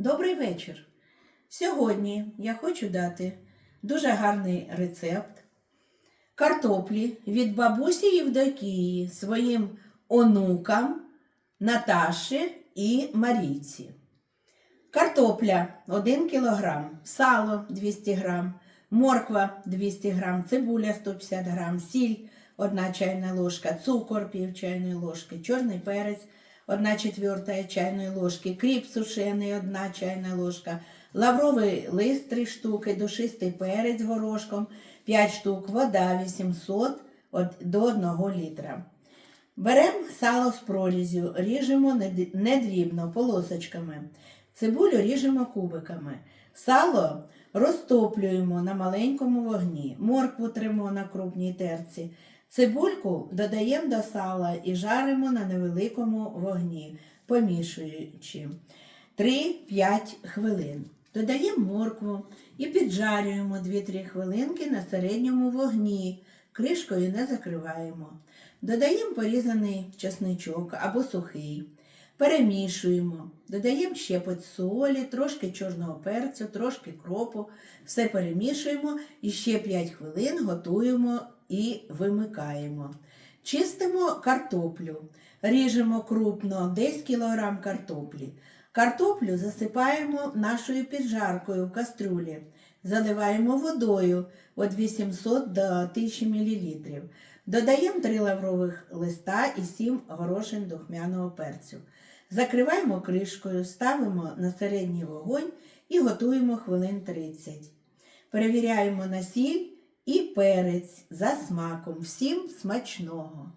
Добрий вечір. Сьогодні я хочу дати дуже гарний рецепт картоплі від бабусі Євдокії своїм онукам Наташі і Марійці. Картопля 1 кг, сало 200 г, морква 200 г, цибуля 150 г, сіль 1 чайна ложка, цукор пів чайної ложки, чорний перець 1 четверта чайної ложки, кріп сушений 1 чайна ложка, лавровий лист 3 штуки, душистий перець горошком 5 штук, вода 800 до 1 літра. Беремо сало з прорізю, ріжемо недрібно полосочками. Цибулю ріжемо кубиками. Сало розтоплюємо на маленькому вогні. Моркву тримо на крупній терці. Цибульку додаємо до сала і жаримо на невеликому вогні, помішуючи 3-5 хвилин. Додаємо моркву і піджарюємо 2-3 хвилинки на середньому вогні. Кришкою не закриваємо. Додаємо порізаний чесничок або сухий. Перемішуємо, додаємо щепоть солі, трошки чорного перцю, трошки кропу, все перемішуємо і ще 5 хвилин готуємо і вимикаємо. Чистимо картоплю, ріжемо крупно десь кілограм картоплі. Картоплю засипаємо нашою піджаркою в кастрюлі, заливаємо водою від 800 до 1000 мл. Додаємо 3 лаврових листа і 7 горошин духмяного перцю. Закриваємо кришкою, ставимо на середній вогонь і готуємо хвилин 30. Перевіряємо на сіль і перець за смаком. Всім смачного!